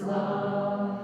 принесла,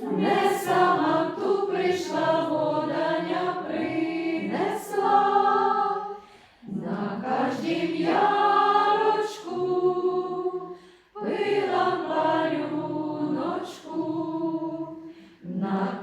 не сама ту прийшла, водання принесла, на кожнім пила парюночку. на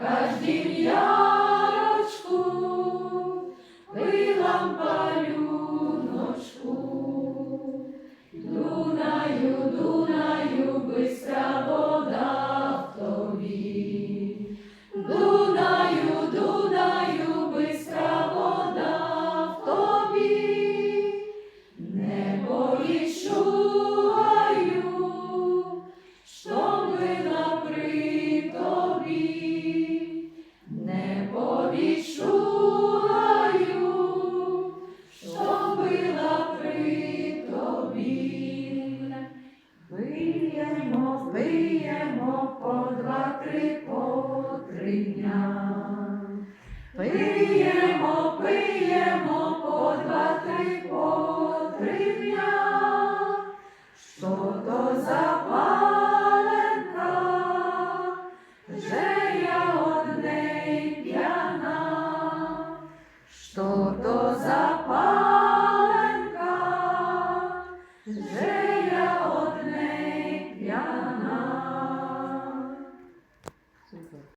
Пиємо